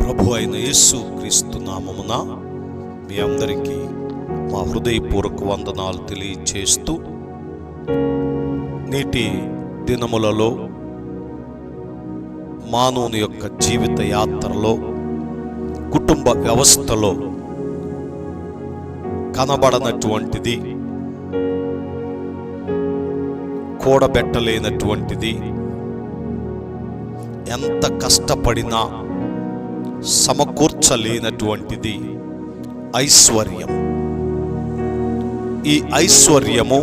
ప్రభు అయిన యేసు క్రీస్తు నామమున మీ అందరికీ మా హృదయపూర్వక వందనాలు తెలియచేస్తూ నేటి దినములలో మానవుని యొక్క జీవిత యాత్రలో కుటుంబ వ్యవస్థలో కనబడనటువంటిది కూడబెట్టలేనటువంటిది ఎంత కష్టపడినా సమకూర్చలేనటువంటిది ఐశ్వర్యం. ఈ ఐశ్వర్యము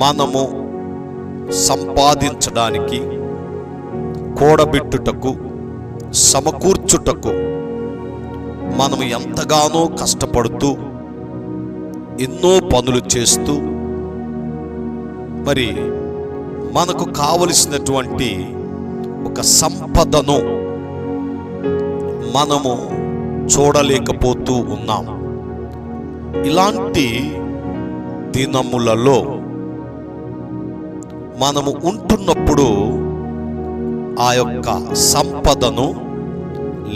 మనము సంపాదించడానికి కూడబెట్టుటకు సమకూర్చుటకు మనము ఎంతగానో కష్టపడుతూ ఎన్నో పనులు చేస్తూ మరి మనకు కావలసినటువంటి ఒక సంపదను మనము చూడలేకపోతూ ఉన్నాం. ఇలాంటి దినములలో మనము ఉంటున్నప్పుడు ఆ యొక్క సంపదను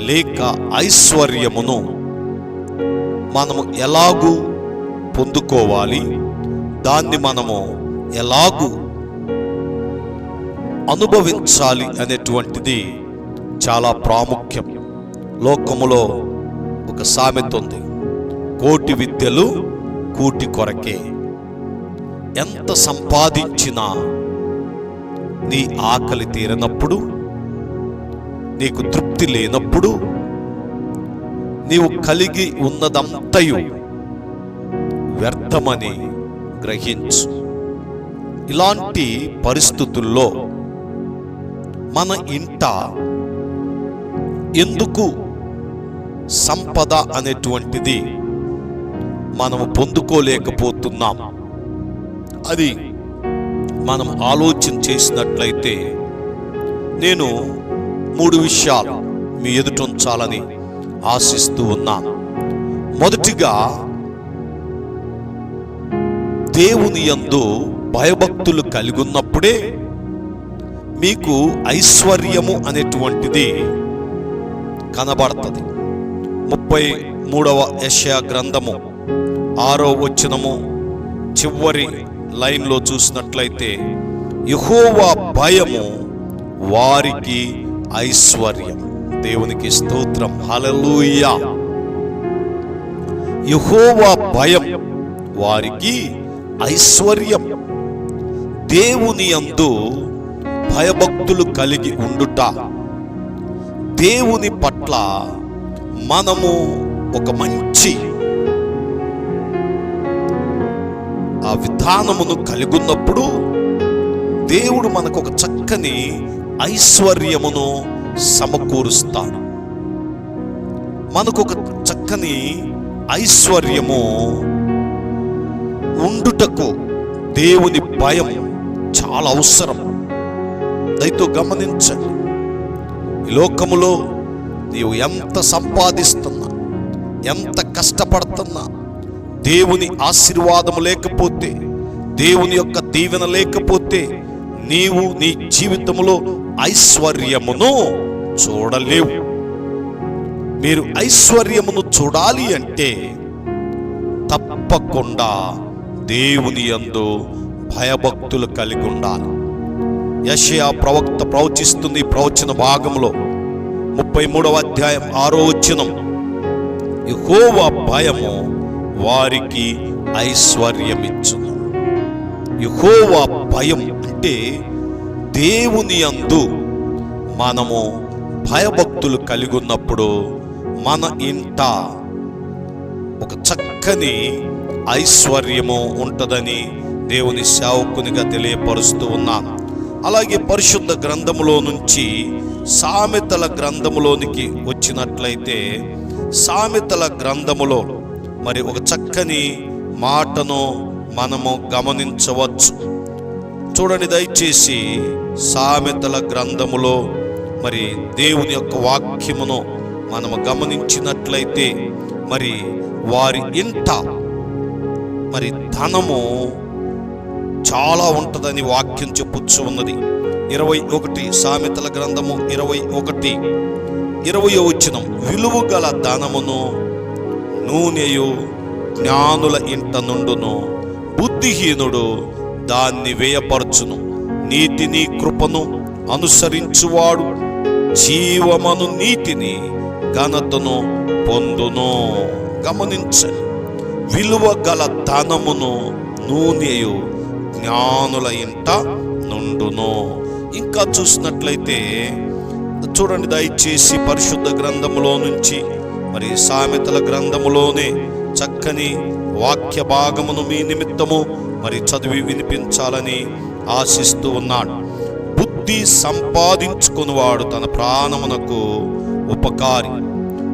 లేక ఐశ్వర్యమును మనము ఎలాగూ పొందుకోవాలి? దాన్ని మనము ఎలాగూ అనుభవించాలి అనేటువంటిది చాలా ప్రాముఖ్యం. లోకములో ఒక సామెత ఉంది కోటి విద్యలు కూటి కొరకే. ఎంత సంపాదించినా నీ ఆకలి తీరనప్పుడు నీకు తృప్తి లేనప్పుడు నీవు కలిగి ఉన్నదంతయు వ్యర్థమని గ్రహించు. ఇలాంటి పరిస్థితుల్లో మన ఇంట ఎందుకు సంపద అనేటువంటిది మనము పొందుకోలేకపోతున్నాం? అది మనం ఆలోచన చేసినట్లయితే నేను మూడు విషయాలు మీ ఎదుట ఉంచాలని ఆశిస్తూ ఉన్నాను మొదటిగా దేవుని యందు భయభక్తులు కలిగి ఉన్నప్పుడే మీకు ఐశ్వర్యము అనేటువంటిది కనబడుతుంది. ముప్పై మూడవ యశయ గ్రంథము ఆరో వచనము చివరి లైన్లో చూసినట్లయితే యహోవా భయము వారికి ఐశ్వర్యం. దేవునికి స్తోత్రం. హల్లెలూయా. యహోవా భయం వారికి ఐశ్వర్యం. దేవుని అందు భయభక్తులు కలిగి ఉండుట. దేవుని పట్ల మనము ఒక మంచి ఆ కలిగున్నప్పుడు దేవుడు మనకు ఒక చక్కని ఐశ్వర్యమును సమకూరుస్తాడు. మనకు ఒక చక్కని ఐశ్వర్యము ఉండుటకు దేవుని భయం చాలా అవసరం. దయతో గమనించండి. ఈ లోకములో నీవు ఎంత సంపాదిస్తున్నా ఎంత కష్టపడుతున్నా దేవుని ఆశీర్వాదము లేకపోతే దేవుని యొక్క దీవెన లేకపోతే నీవు నీ జీవితంలో ఐశ్వర్యమును చూడలేవు. మీరు ఐశ్వర్యమును చూడాలి అంటే తప్పకుండా దేవుని యందు భయభక్తులు కలిగి ఉండాలి. యషయా ప్రవక్త ప్రవచిస్తుంది ప్రవచన భాగంలో ముప్పై మూడవ అధ్యాయం ఆరో వచనం. యహోవ భయము వారికి ఐశ్వర్యమిచ్చును. యహోవా భయం అంటే దేవుని అందు మనము భయభక్తులు కలిగి ఉన్నప్పుడు మన ఇంట ఒక చక్కని ఐశ్వర్యము ఉంటుందని దేవుని సేవకునిగా తెలియపరుస్తూ ఉన్నాను అలాగే పరిశుద్ధ గ్రంథములో నుంచి సామెతల గ్రంథములోనికి వచ్చినట్లయితే సామెతల గ్రంథములో మరి ఒక చక్కని మాటను మనము గమనించవచ్చు. చూడండి దయచేసి సామెతల గ్రంథములో మరి దేవుని యొక్క వాక్యమును మనము గమనించినట్లయితే మరి వారి ఇంట మరి ధనము చాలా ఉంటుందని వాక్యం చెప్పుచ్చు ఉన్నది. ఇరవై ఒకటి సామెతల గ్రంథము ఇరవై ఒకటి. ఇరవై వచ్చినం విలువ గల ధనమును నూనెయు జ్ఞానుల ఇంట నుండును బుద్ధిహీనుడు దాన్ని వేయపరచును. నీతిని కృపను అనుసరించువాడు. జీవమను నీతిని ఘనతను పొందును. గమనించండి. విలువ గల ధనమును నూనెయు జ్ఞానుల ఇంట నుండును. ఇంకా చూసినట్లయితే చూడండి దయచేసి పరిశుద్ధ గ్రంథములో నుంచి మరి సామెతల గ్రంథములోనే చక్కని వాక్య భాగమును మీ నిమిత్తము మరి చదివి వినిపించాలని ఆశిస్తూ ఉన్నాడు. బుద్ధి సంపాదించుకునివాడు తన ప్రాణమునకు ఉపకారి.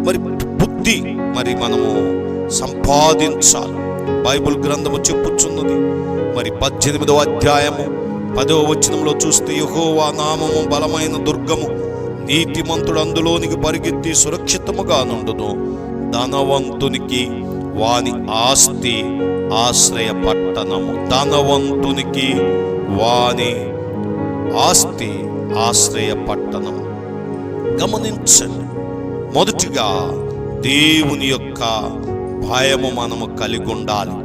మరి బుద్ధి మరి మనము సంపాదించాలి. బైబిల్ గ్రంథము చెప్పుచున్నది. మరి పద్దెనిమిదవ అధ్యాయము పదవ వచనంలో చూస్తే యహోవా నామము బలమైన దుర్గము నీతిమంతుడు అందులోనికి పరిగెత్తి సురక్షితముగా నుండును ధనవంతునికి వాని ఆస్తి ఆశ్రయ పట్టణము ధనవంతునికి వాని ఆస్తి ఆశ్రయ పట్టణం గమనించండి మొదటిగా దేవుని యొక్క భయము మనము కలిగి ఉండాలి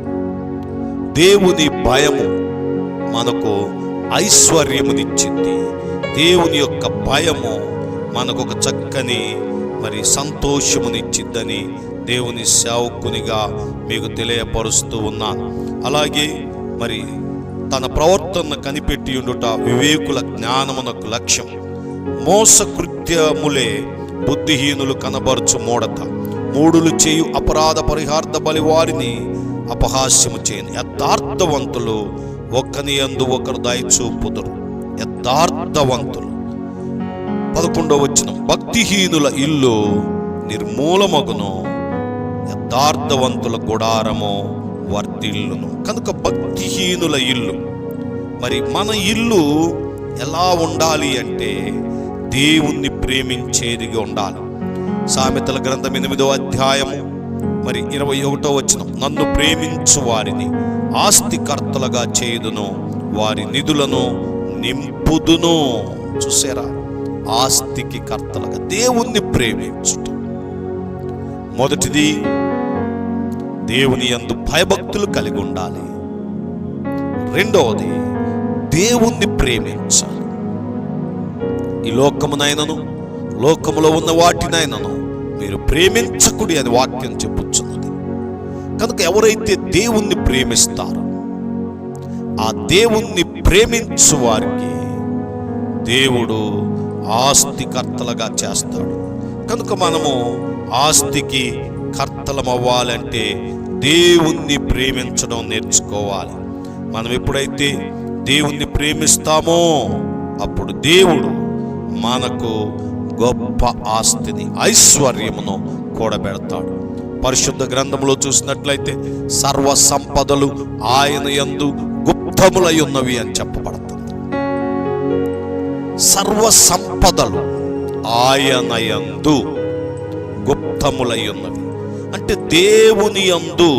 దేవుని భయము మనకు ఐశ్వర్యమునిచ్చింది. దేవుని యొక్క భయము మనకు ఒక చక్కని మరి సంతోషమునిచ్చిద్దని దేవుని సేవకునిగా మీకు తెలియపరుస్తూ ఉన్నాను. అలాగే మరి తన ప్రవర్తన కనిపెట్టి ఉండుట వివేకుల జ్ఞానమునకు లక్ష్యం. మోసకృత్యములే బుద్ధిహీనులు కనబరచు మూడత మూడులు చేయు అపరాధ పరిహార్థ బలి వారిని అపహాస్యము చేయను. యథార్థవంతులు ఒక్కని అందు ఒకరు దయచూపుదురు యథార్థవంతులు. పదకొండవ వచ్చిన భక్తిహీనుల ఇల్లు నిర్మూలమగును. యథార్థవంతుల గుడారము వర్తిల్లును కనుక భక్తిహీనుల ఇల్లు. మరి మన ఇల్లు ఎలా ఉండాలి అంటే దేవుణ్ణి ప్రేమించేదిగా ఉండాలి. సామెతల గ్రంథం ఎనిమిదో అధ్యాయము మరి ఇరవై ఒకటో వచ్చిన నన్ను ప్రేమించు వారిని ఆస్తికర్తలుగా చేయుదును వారి నిధులను నింపుదును. చూసారా ఆస్తికి కర్తలుగా దేవుణ్ణి ప్రేమించుట. మొదటిది దేవుని యందు భయభక్తులు కలిగి ఉండాలి. రెండవది దేవుణ్ణి ప్రేమించాలి. ఈ లోకమునైనను లోకములో ఉన్న వాటినైనను మీరు ప్రేమించకుడి అని వాక్యం చెప్పుచున్నది. కనుక ఎవరైతే దేవుణ్ణి ప్రేమిస్తారో ఆ దేవుణ్ణి ప్రేమించు వారికి దేవుడు ఆస్తికర్తలుగా చేస్తాడు. కనుక మనము ఆస్తికి కర్తలమవ్వాలంటే దేవుణ్ణి ప్రేమించడం నేర్చుకోవాలి. మనం ఎప్పుడైతే దేవుణ్ణి ప్రేమిస్తామో అప్పుడు దేవుడు మనకు గొప్ప ఆస్తిని ఐశ్వర్యమును కూడబెడతాడు. పరిశుద్ధ గ్రంథంలో చూసినట్లయితే సర్వ సంపదలు ఆయన యందు గుప్తములై ఉన్నవి అని చెప్పబడుతుంది. సర్వ సంపదలు ఆయన యందు గుప్తములై ఉన్నవి. అంటే దేవుని యందు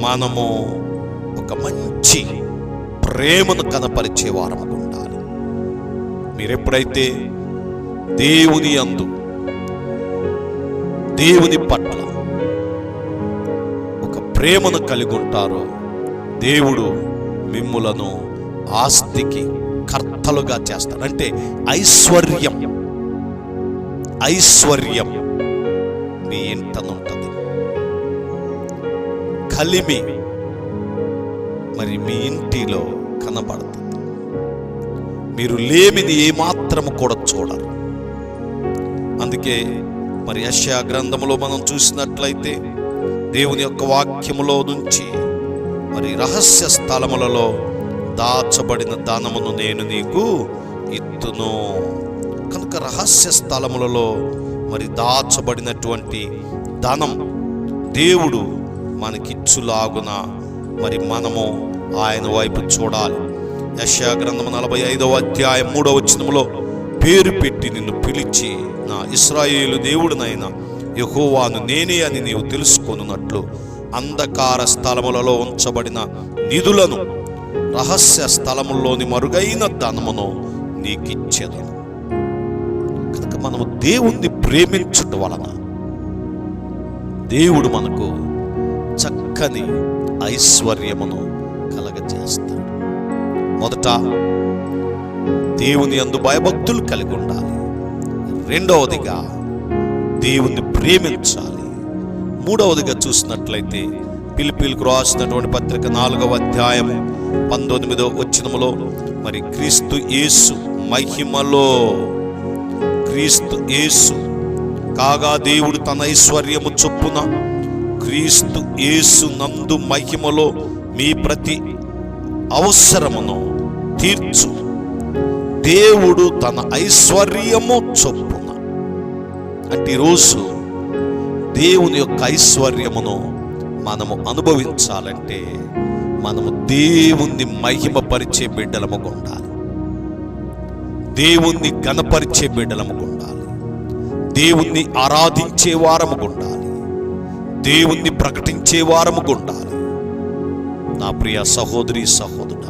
మనము ఒక మంచి ప్రేమను కనపరిచేవారం ఉండాలి. మీరెప్పుడైతే దేవుని యందు దేవుని పట్ల ఒక ప్రేమను కలిగి ఉంటారో దేవుడు మిమ్ములను ఆస్తికి కర్తలుగా చేస్తాడు. అంటే ఐశ్వర్యం ఐశ్వర్యం మీ ఇంటనుంటది కలిమి మరి మీ ఇంటిలో కనబడుతుంది. మీరు లేమిది ఏమాత్రము కూడా చూడరు. అందుకే మరి యశ్యా గ్రంథములో మనం చూసినట్లయితే దేవుని యొక్క వాక్యములో నుంచి మరి రహస్య స్థలములలో దాచబడిన దానమును నేను నీకు ఇత్తును. కనుక రహస్య స్థలములలో మరి దాచబడినటువంటి ధనం దేవుడు మనకిచ్చులాగున మరి మనము ఆయన వైపు చూడాలి. యశాగ్రంథం నలభై ఐదవ అధ్యాయం మూడవ వచనములో పేరు పెట్టి నిన్ను పిలిచి నా ఇస్రాయేలు దేవుడినైన యహోవాను నేనే అని నీవు తెలుసుకొనున్నట్లు అంధకార స్థలములలో ఉంచబడిన నిధులను రహస్య స్థలముల్లోని మరుగైన ధనమును నీకిచ్చేదను. కనుక మనము దేవుణ్ణి ప్రేమించుట వలన దేవుడు మనకు చక్కని ఐశ్వర్యమును కలగజేస్తాడు. మొదట దేవుని అందు భయభక్తులు కలిగి ఉండాలి. రెండవదిగా దేవుని ప్రేమించాలి. మూడవదిగా చూసినట్లయితే పిలిపిలకు రాసినటువంటి పత్రిక నాలుగవ అధ్యాయం పంతొమ్మిదవ వచ్చినములో మరి క్రీస్తు యేసు మహిమలో క్రీస్తు యేసు కాగా దేవుడు తన ఐశ్వర్యము చొప్పున క్రీస్తు యేసు నందు మహిమలో మీ ప్రతి అవసరమును తీర్చు. దేవుడు తన ఐశ్వర్యము చొప్పున. అంటే ఈరోజు దేవుని యొక్క ఐశ్వర్యమును మనము అనుభవించాలంటే మనము దేవుణ్ణి మహిమపరిచే బిడ్డలముగా ఉండాలి. దేవుణ్ణి గణపరిచే బిడ్డలముగా ఉండాలి. దేవుణ్ణి ఆరాధించే వారముగా ఉండాలి. దేవుణ్ణి ప్రకటించే వారముగా ఉండాలి నా ప్రియ సహోదరి సహోదరు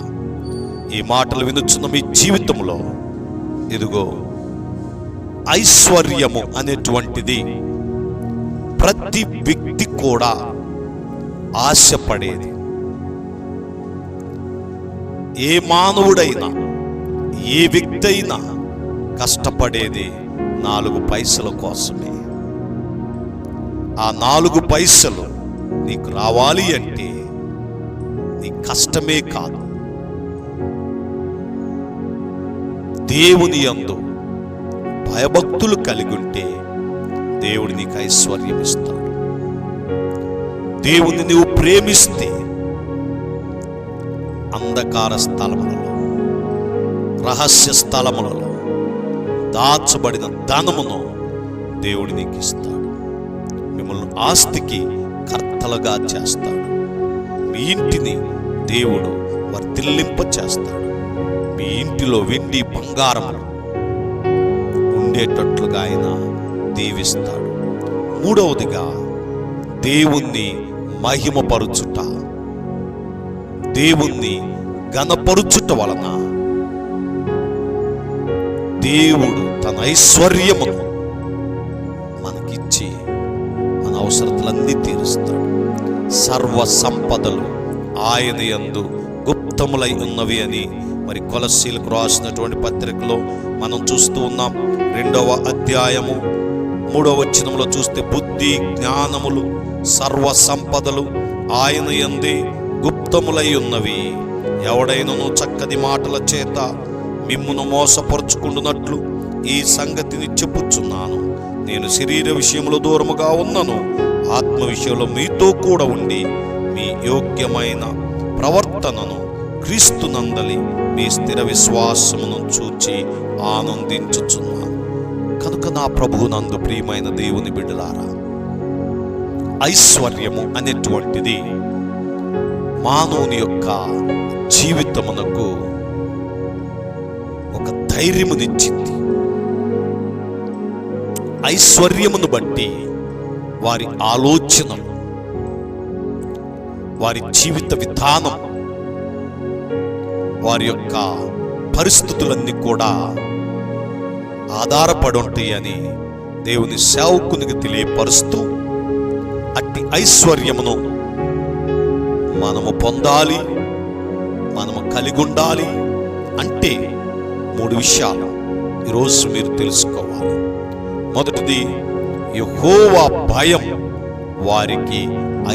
ఈ మాటలు వినుచున్న మీ జీవితంలో ఇదిగో ఐశ్వర్యము అనేటువంటిది ప్రతి వ్యక్తి కూడా ఆశపడేది. ఏ మానవుడైనా ఏ వ్యక్తి అయినా కష్టపడేది నాలుగు పైసల కోసమే. ఆ నాలుగు పైసలు నీకు రావాలి అంటే నీ కష్టమే కాదు. దేవుని యందు భయభక్తులు కలిగి ఉంటే దేవుడు నీకు ఐశ్వర్యం ఇస్తాడు. దేవుని నువ్వు ప్రేమిస్తే అంధకార స్థలములలో రహస్య స్థలములలో దాచబడిన ధనమును దేవుడు నీకు ఇస్తాడు. మిమ్మల్ని ఆస్తికి కర్తలుగా చేస్తాడు. మీ ఇంటిని దేవుడు వర్తిల్లింప చేస్తాడు మీ ఇంటిలో వెండి బంగారములు ఉండేటట్లుగా ఆయన దీవిస్తాడు. మూడవదిగా దేవుణ్ణి మహిమపరుచుట. దేవుణ్ణి గణపరుచుట వలన దేవుడు తన ఐశ్వర్యమును అవసరతలన్నీ తీరుస్తాడు. సర్వ సంపదలు ఆయన యందు గుప్తములై ఉన్నవి అని మరి కొలసీలకు రాసినటువంటి పత్రికలో మనం చూస్తూ ఉన్నాం. రెండవ అధ్యాయము మూడవ వచనంలో చూస్తే బుద్ధి జ్ఞానములు సర్వ సంపదలు ఆయన యందే గుప్తములై ఉన్నవి. ఎవడైనను చక్కని మాటల చేత మిమ్మును మోసపరుచుకుంటున్నట్లు ఈ సంగతిని చెప్పుచున్నాను. నేను శరీర విషయంలో దూరముగా ఉన్నను. ఆత్మ విషయంలో మీతో కూడా ఉండి మీ యోగ్యమైన ప్రవర్తనను క్రీస్తు నందలి మీ స్థిర విశ్వాసమును చూచి ఆనందించుచున్నాను. కనుక నా ప్రభువునందు ప్రియమైన దేవుని బిడ్డలారా ఐశ్వర్యము అనేటువంటిది మానవుని యొక్క జీవితమునకు ఒక ధైర్యమునిచ్చింది. ఐశ్వర్యమును బట్టి వారి ఆలోచన వారి జీవిత విధానం వారి యొక్క పరిస్థితులన్నీ కూడా ఆధారపడి ఉంటాయి అని దేవుని సేవకునికి తెలియపరుస్తూ అట్టి ఐశ్వర్యమును మనము పొందాలి మనము కలిగి ఉండాలి అంటే మూడు విషయాలు ఈరోజు మీరు తెలుసుకోవాలి. మొదటిది యెహోవా భయం వారికి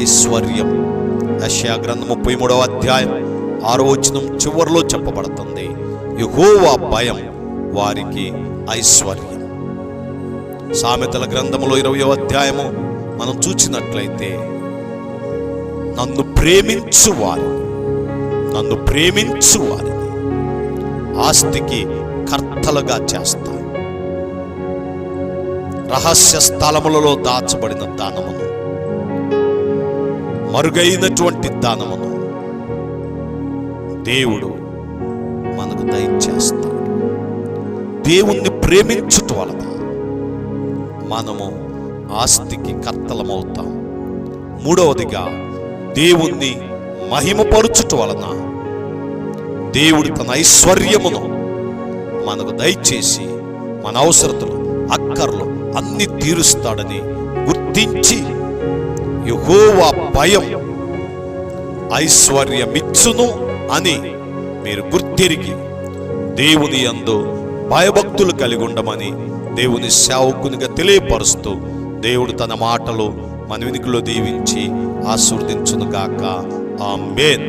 ఐశ్వర్యం. యెషయా గ్రంథం ముప్పై మూడవ అధ్యాయం ఆరో వచనం చివరిలో చెప్పబడుతుంది. యెహోవా భయం వారికి ఐశ్వర్యం. సామెతల గ్రంథములో ఇరవయో అధ్యాయము మనం చూచినట్లయితే నన్ను ప్రేమించు వారి నన్ను ప్రేమించు వారిని ఆస్తికి కర్తలుగా చేస్తాను. రహస్య స్థలములలో దాచబడిన దానమును. మరుగైనటువంటి దానమును దేవుడు దయచేస్తాడు. దేవుణ్ణి ప్రేమించుట వలన మనము ఆస్తికి కర్తలమవుతాం. మూడవదిగా దేవుణ్ణి మహిమపరుచుట వలన దేవుడు తన ఐశ్వర్యమును మనకు దయచేసి మన అవసరతలు అక్కర్లు అన్ని తీరుస్తాడని గుర్తించి యహోవా భయం ఐశ్వర్యమిచ్చును అని మీరు గుర్తిరిగి దేవుని అందు భయభక్తులు కలిగి ఉండమని దేవుని సేవకునిగా తెలియపరుస్తూ దేవుడు తన మాటలు మన వెనుకలో దీవించి ఆశీర్వదించును గాక మేన్